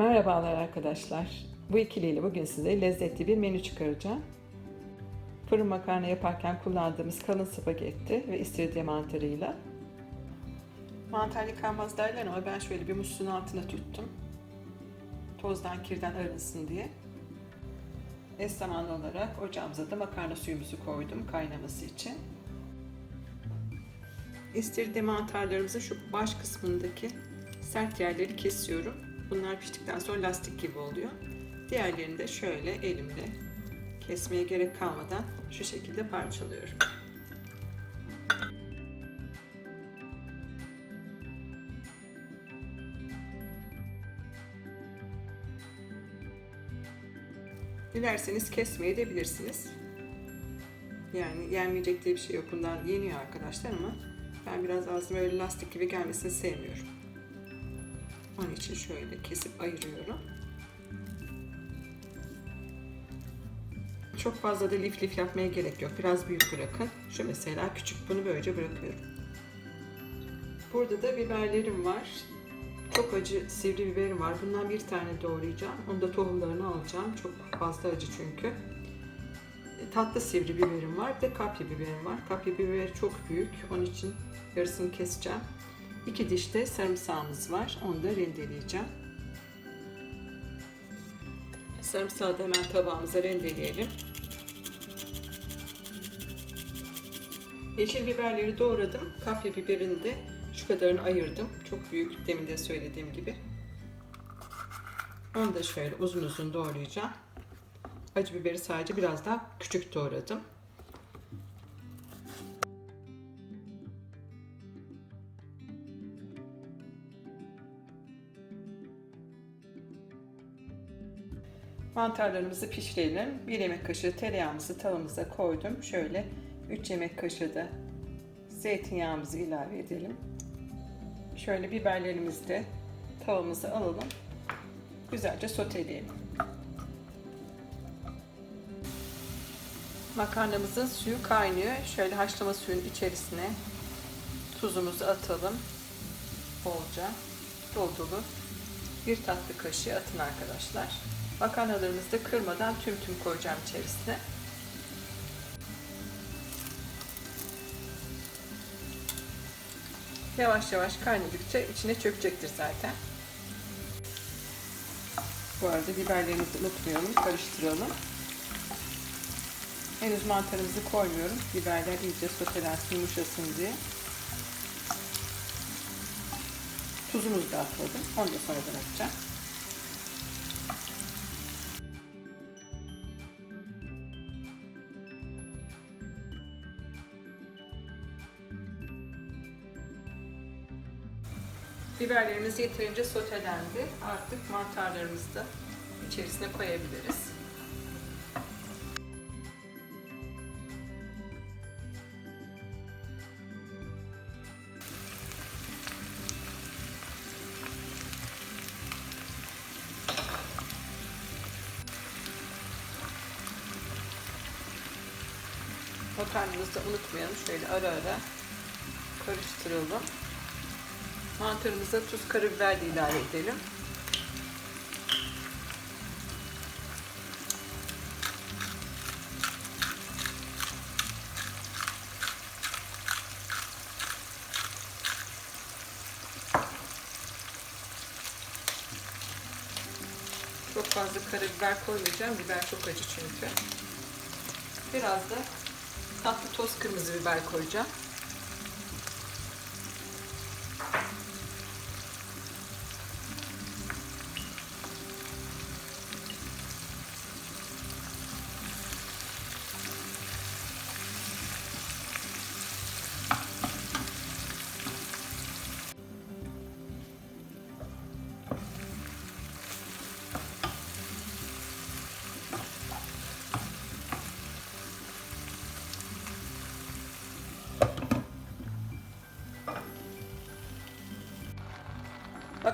Merhabalar arkadaşlar. Bu ikiliyle bugün size lezzetli bir menü çıkaracağım. Fırın makarna yaparken kullandığımız kalın spagetti ve istiridye mantarıyla. Mantar yıkanmaz derler ama ben şöyle bir musluğun altına tuttum. Tozdan kirden arınsın diye. Eş zamanlı olarak ocağımıza da makarna suyumuzu koydum kaynaması için. İstiridye mantarlarımızın şu baş kısmındaki sert yerleri kesiyorum. Bunlar piştikten sonra lastik gibi oluyor. Diğerlerini de şöyle elimle kesmeye gerek kalmadan şu şekilde parçalıyorum. Dilerseniz kesmeye de bilirsiniz. Yani yenmeyecek diye bir şey yok. Bundan yeniyor arkadaşlar ama ben biraz ağzıma öyle lastik gibi gelmesini sevmiyorum. Onun için şöyle kesip ayırıyorum. Çok fazla da lif lif yapmaya gerek yok. Biraz büyük bırakın. Şu mesela küçük bunu böylece bırakıyorum. Burada da biberlerim var. Çok acı sivri biberim var. Bundan bir tane doğrayacağım. Onu da tohumlarını alacağım. Çok fazla acı çünkü. Tatlı sivri biberim var. Bir de kapya biberim var. Kapya biberi çok büyük. Onun için yarısını keseceğim. İki diş de sarımsağımız var. Onu da rendeleyeceğim. Sarımsağı da hemen tabağımıza rendeleyelim. Yeşil biberleri doğradım. Kapya biberini de şu kadarını ayırdım. Çok büyük demin de söylediğim gibi. Onu da şöyle uzun uzun doğrayacağım. Acı biberi sadece biraz daha küçük doğradım. Mantarlarımızı pişirelim. 1 yemek kaşığı tereyağımızı tavamıza koydum. Şöyle 3 yemek kaşığı da zeytinyağımızı ilave edelim. Şöyle biberlerimizi de tavamıza alalım. Güzelce soteleyelim. Makarnamızın suyu kaynıyor. Şöyle haşlama suyun içerisine tuzumuzu atalım. Bolca dolu dolu bir tatlı kaşığı atın arkadaşlar. Makarnalarımızı da kırmadan tüm tüm koyacağım içerisine. Yavaş yavaş kaynadıkça içine çökecektir zaten. Bu arada biberlerimizi unutmayalım, karıştıralım. Henüz mantarımızı koymuyorum. Biberler iyice sotelensin, yumuşasın diye. Tuzumuzu da atladım. Onu da sonradan atacağım. Biberlerimiz yeterince sotelendi. Artık mantarlarımızı da içerisine koyabiliriz. Makarnamızı da unutmayalım. Şöyle ara ara karıştıralım. Mantarımıza tuz, karabiber de ilave edelim. Çok fazla karabiber koymayacağım. Biber çok acı çünkü. Biraz da tatlı toz kırmızı biber koyacağım.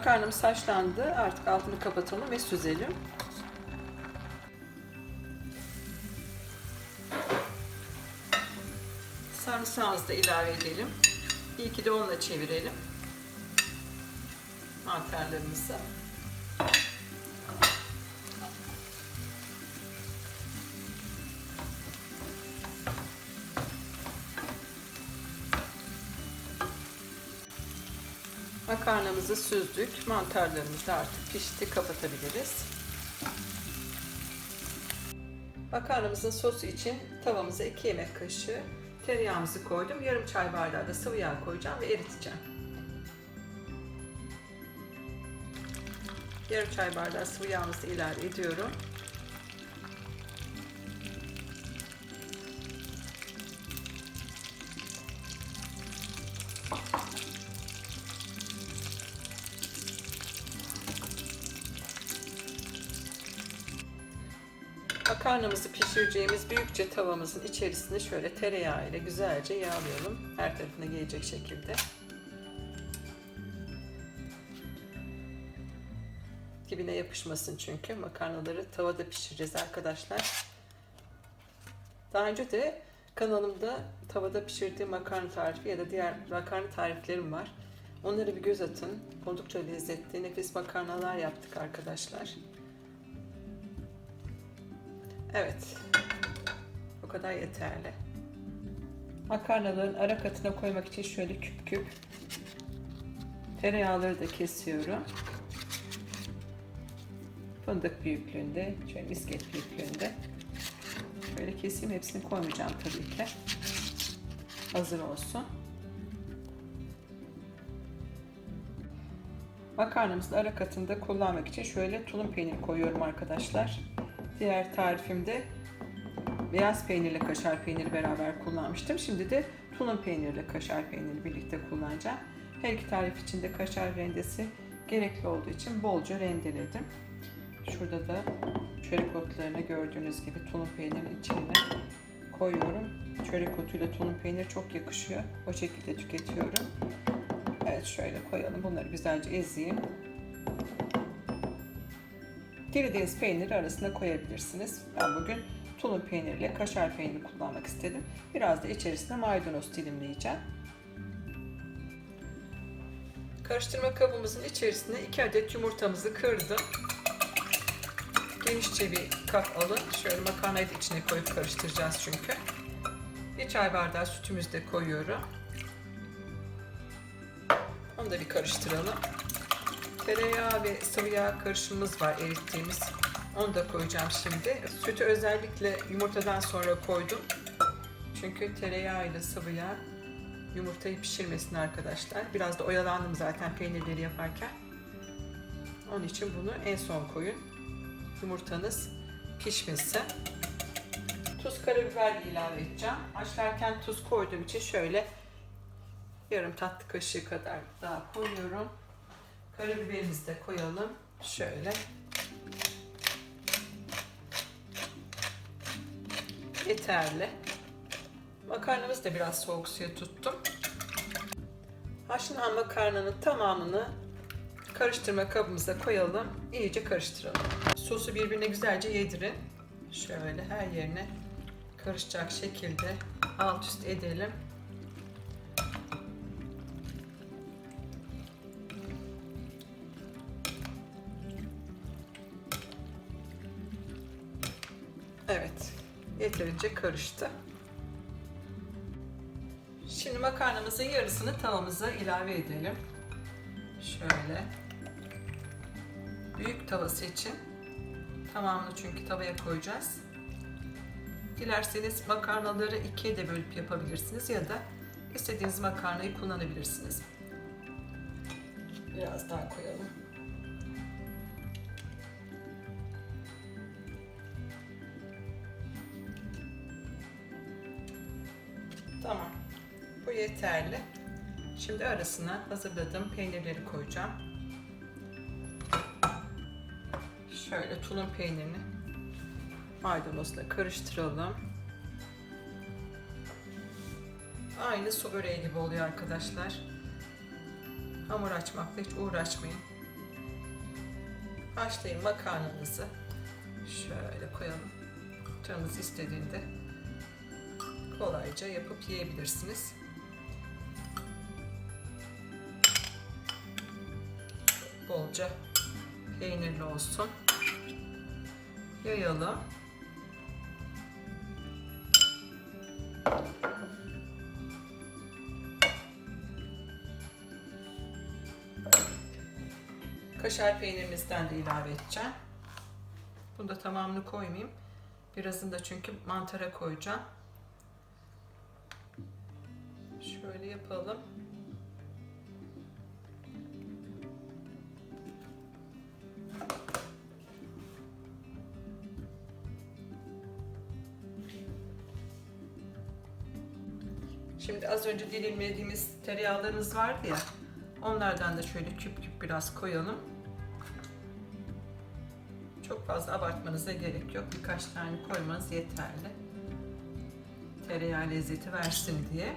Makarnamız haşlandı. Artık altını kapatalım ve süzelim. Sarımsağımızı da ilave edelim. İyi ki de onunla çevirelim. Mantarlarımızı. Makarnamızı süzdük. Mantarlarımız da artık pişti. Kapatabiliriz. Makarnamızın sosu için tavamıza 2 yemek kaşığı tereyağımızı koydum. Yarım çay bardağı da sıvı yağ koyacağım ve eriteceğim. Yarım çay bardağı sıvı yağımızı ilave ediyorum. Makarnamızı pişireceğimiz büyükçe tavamızın içerisine şöyle tereyağı ile güzelce yağlayalım. Her tarafına gelecek şekilde. Dibine yapışmasın çünkü makarnaları tavada pişireceğiz arkadaşlar. Daha önce de kanalımda tavada pişirdiğim makarna tarifi ya da diğer makarna tariflerim var. Onlara bir göz atın. Oldukça lezzetli, nefis makarnalar yaptık arkadaşlar. Evet. Bu kadar yeterli. Makarnaların ara katına koymak için şöyle küp küp tereyağları da kesiyorum. Fındık büyüklüğünde, şöyle misket büyüklüğünde. Şöyle keseyim hepsini koymayacağım tabii ki. Hazır olsun. Makarnamızın ara katında kullanmak için şöyle tulum peyniri koyuyorum arkadaşlar. Diğer tarifimde beyaz peynirle kaşar peyniri beraber kullanmıştım. Şimdi de tulum peynirle kaşar peyniri birlikte kullanacağım. Her iki tarif için de kaşar rendesi gerekli olduğu için bolca rendeledim. Şurada da çörek otlarını gördüğünüz gibi tulum peynirin içine koyuyorum. Çörek otuyla tulum peynir çok yakışıyor. O şekilde tüketiyorum. Evet şöyle koyalım. Bunları güzelce ezeyim. Dilediğiniz peyniri arasına koyabilirsiniz. Ben bugün tulum peyniriyle kaşar peyniri kullanmak istedim. Biraz da içerisine maydanoz dilimleyeceğim. Karıştırma kabımızın içerisine 2 adet yumurtamızı kırdım. Genişçe bir kap alın. Şöyle makarnayı da içine koyup karıştıracağız çünkü. Bir çay bardağı sütümüzü de koyuyorum. Onu da bir karıştıralım. Tereyağı ve sıvı yağ karışımımız var erittiğimiz. Onu da koyacağım şimdi. Sütü özellikle yumurtadan sonra koydum. Çünkü tereyağı ile sıvı yağ yumurtayı pişirmesin arkadaşlar. Biraz da oyalandım zaten peynirleri yaparken. Onun için bunu en son koyun. Yumurtanız pişmesin. Tuz, karabiber ilave edeceğim. Haşlarken tuz koyduğum için şöyle yarım tatlı kaşığı kadar daha koyuyorum. Karabiberimizi de koyalım. Şöyle. Yeterli. Makarnamızı da biraz soğuk suya tuttum. Haşlanan makarnanın tamamını karıştırma kabımıza koyalım. İyice karıştıralım. Sosu birbirine güzelce yedirin. Şöyle her yerine karışacak şekilde alt üst edelim. Yeterince karıştı. Şimdi makarnamızın yarısını tavamıza ilave edelim. Şöyle. Büyük tavası için tamamını çünkü tavaya koyacağız. Dilerseniz makarnaları ikiye de bölüp yapabilirsiniz ya da istediğiniz makarnayı kullanabilirsiniz. Biraz daha koyalım. Yeterli. Şimdi arasına hazırladığım peynirleri koyacağım. Şöyle tulum peynirini maydanozla karıştıralım. Aynı su böreği gibi oluyor arkadaşlar. Hamur açmakla hiç uğraşmayın. Haşlayın makarnanızı. Şöyle koyalım. Canınız istediğinde kolayca yapıp yiyebilirsiniz. Bolca peynirli olsun. Yayalım. Kaşar peynirimizden de ilave edeceğim. Bunu da tamamını koymayayım. Birazını da çünkü mantara koyacağım. Şöyle yapalım. Az önce dilimlediğimiz tereyağlarımız vardı ya. Onlardan da şöyle küp küp biraz koyalım. Çok fazla abartmanıza gerek yok. Birkaç tane koymanız yeterli. Tereyağı lezzeti versin diye.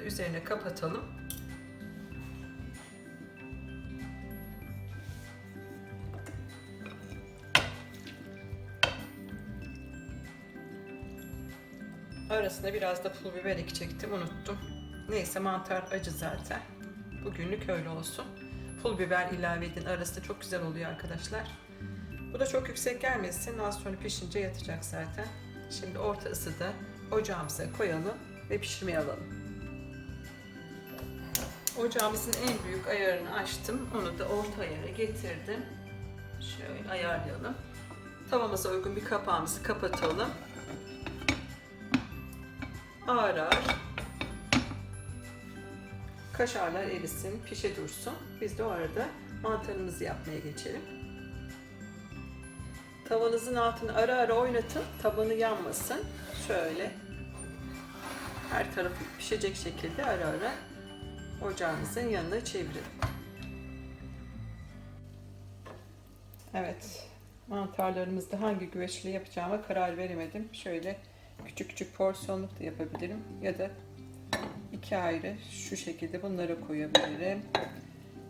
Da üzerine kapatalım. Arasına biraz da pul biber ekecektim unuttum. Neyse mantar acı zaten. Bugünlük öyle olsun. Pul biber ilave edin. Arası da çok güzel oluyor arkadaşlar. Bu da çok yüksek gelmesin. Az sonra pişince yatacak zaten. Şimdi orta ısıda ocağımıza koyalım ve pişirmeye alalım. Ocağımızın en büyük ayarını açtım. Onu da orta ayara getirdim. Şöyle ayarlayalım. Tavamıza uygun bir kapağımızı kapatalım. Ağır ağır kaşarlar erisin, pişe dursun. Biz de o arada mantarımızı yapmaya geçelim. Tavanızın altını ara ara oynatın, tabanı yanmasın. Şöyle her tarafı pişecek şekilde ara ara ocağınızın yanına çevirin. Evet, mantarlarımızda hangi güveçle yapacağıma karar veremedim. Şöyle küçük küçük porsiyonluk da yapabilirim ya da iki ayrı şu şekilde bunları koyabilirim.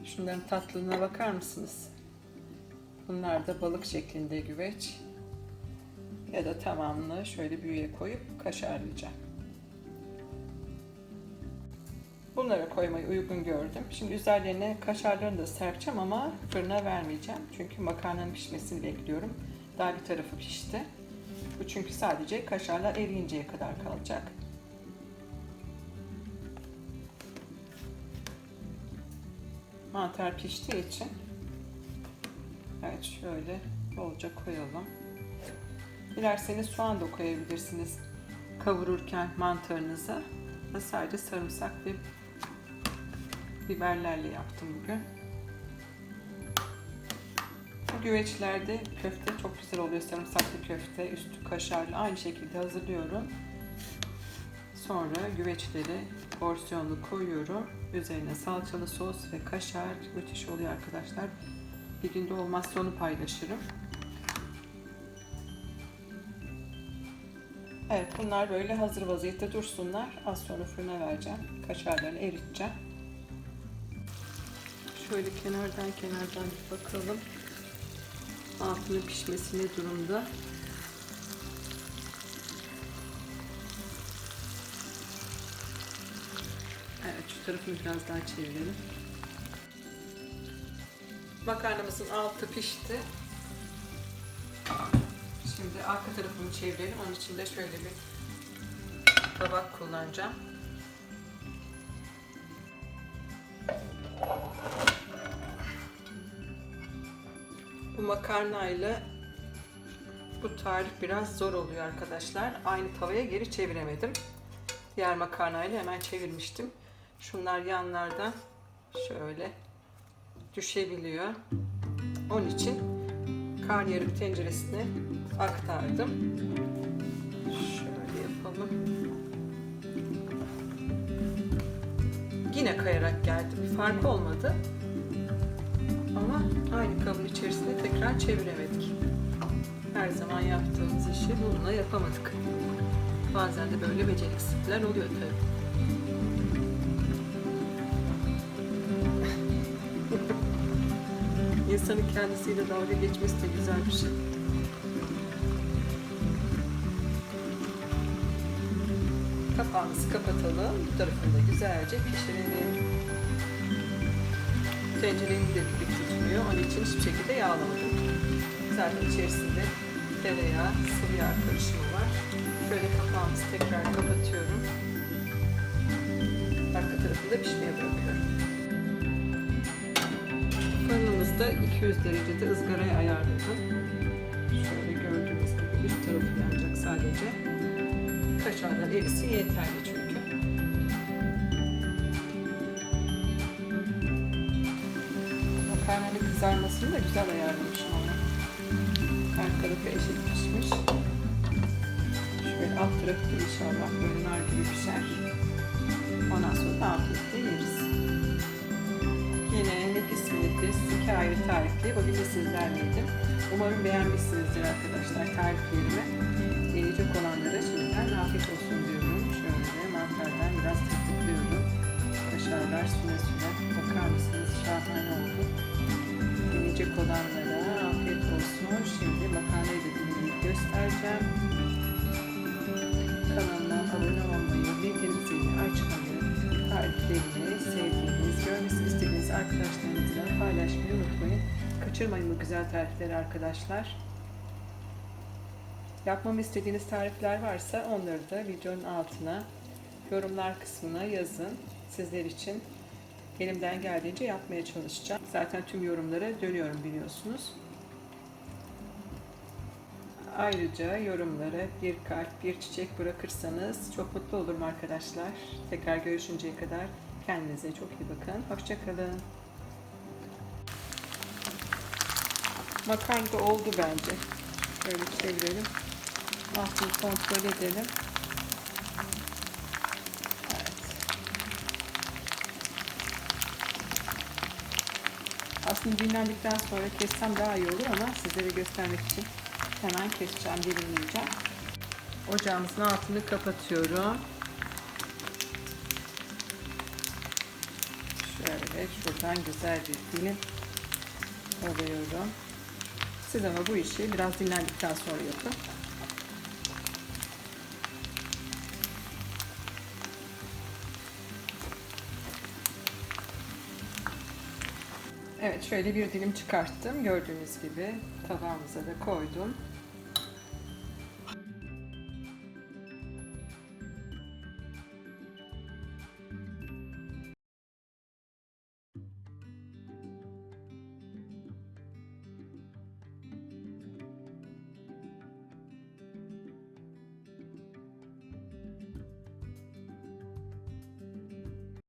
Şunların tatlılığına bakar mısınız? Bunlar da balık şeklinde güveç. Ya da tamamını şöyle büyüye koyup kaşarlayacağım. Bunlara koymayı uygun gördüm. Şimdi üzerlerine kaşarlarını da serpeceğim ama fırına vermeyeceğim. Çünkü makarnanın pişmesini bekliyorum. Daha bir tarafı pişti. Bu çünkü sadece kaşarlar eriyinceye kadar kalacak. Mantar piştiği için Evet şöyle bolca koyalım. Dilerseniz soğan da koyabilirsiniz kavururken mantarınıza. Sadece sarımsak ve biberlerle yaptım bugün. Bu güveçlerde köfte çok güzel oluyor. Sarımsaklı köfte, üstü kaşarlı aynı şekilde hazırlıyorum. Sonra güveçleri porsiyonlu koyuyorum. Üzerine salçalı sos ve kaşar müthiş oluyor arkadaşlar. Bir günde olmazsa onu paylaşırım. Evet bunlar böyle hazır vaziyette dursunlar. Az sonra fırına vereceğim. Kaşarlarını eriteceğim. Şöyle kenardan kenardan bir bakalım. Altının pişmesi ne durumda? Evet şu tarafını biraz daha çevirelim. Makarnamızın altı pişti. Şimdi arka tarafını çevirelim. Onun için de şöyle bir tabak kullanacağım. Bu makarnayla bu tarif biraz zor oluyor arkadaşlar. Aynı tavaya geri çeviremedim. Diğer makarnayla hemen çevirmiştim. Şunlar yanlardan şöyle düşebiliyor. Onun için karnıyarık tenceresine aktardım. Şöyle yapalım. Yine kayarak geldi. Bir fark olmadı. Ama aynı kabın içerisinde tekrar çeviremedik. Her zaman yaptığımız işi bununla yapamadık. Bazen de böyle beceriksizlikler oluyor tabii. İnsanın kendisiyle dalga geçmesi de güzel bir şey. Kapağımızı kapatalım. Bu tarafını da güzelce pişirelim. Tencerenin de dik tutmuyor. Onun için hiçbir şekilde yağlamadım. Zaten içerisinde tereyağı, sıvı yağ karışımı var. Şöyle kapağımızı tekrar kapatıyorum. Arka tarafını da pişmeye bırakıyorum. Fırınımızda 200 derecede ızgaraya ayarladım. Şöyle gördüğünüz gibi üst tarafı yanacak sadece. Kaşarlar erisi yeterli çünkü. Kızarmasını da güzel ayarlamışım ama. Her tarafı eşit pişmiş. Şöyle alt tarafı da inşallah böyle nar gibi pişer. Ondan sonra da afiyetle yeriz. Yine nefis mi nefis iki ayrı tarifli bugün sizlerleydim. Umarım beğenmişsinizdir arkadaşlar tariflerimi. Deneyecek olanlara şimdiden afiyet olsun diyorum. Şöyle mantardan biraz tıklıyorum. Kaşarlar süne süne. Bakar mısınız? Şahane oldu. Deneyecek olanlara afiyet olsun. Şimdi makarnayı da dinleyip göstereceğim. Kanalıma abone olmayı, bildirim zilini açmayı, tariflerimi sevdiğiniz, görmesini istediğiniz arkadaşlarınızla paylaşmayı unutmayın. Kaçırmayın bu güzel tarifleri arkadaşlar. Yapmamı istediğiniz tarifler varsa onları da videonun altına, yorumlar kısmına yazın. Sizler için elimden geldiğince yapmaya çalışacağım. Zaten tüm yorumlara dönüyorum biliyorsunuz. Ayrıca yorumlara bir kalp, bir çiçek bırakırsanız çok mutlu olurum arkadaşlar. Tekrar görüşünceye kadar kendinize çok iyi bakın. Hoşçakalın. Makarna oldu bence. Şöyle çevirelim. Altını kontrol edelim. Aslında dinlendikten sonra kessem daha iyi olur ama sizlere göstermek için hemen keseceğim, dilimleyeceğim. Ocağımızın altını kapatıyorum. Şöyle şuradan güzel bir dilim alıyorum. Siz ama bu işi biraz dinlendikten sonra yapın. Evet şöyle bir dilim çıkarttım. Gördüğünüz gibi tabağımıza da koydum.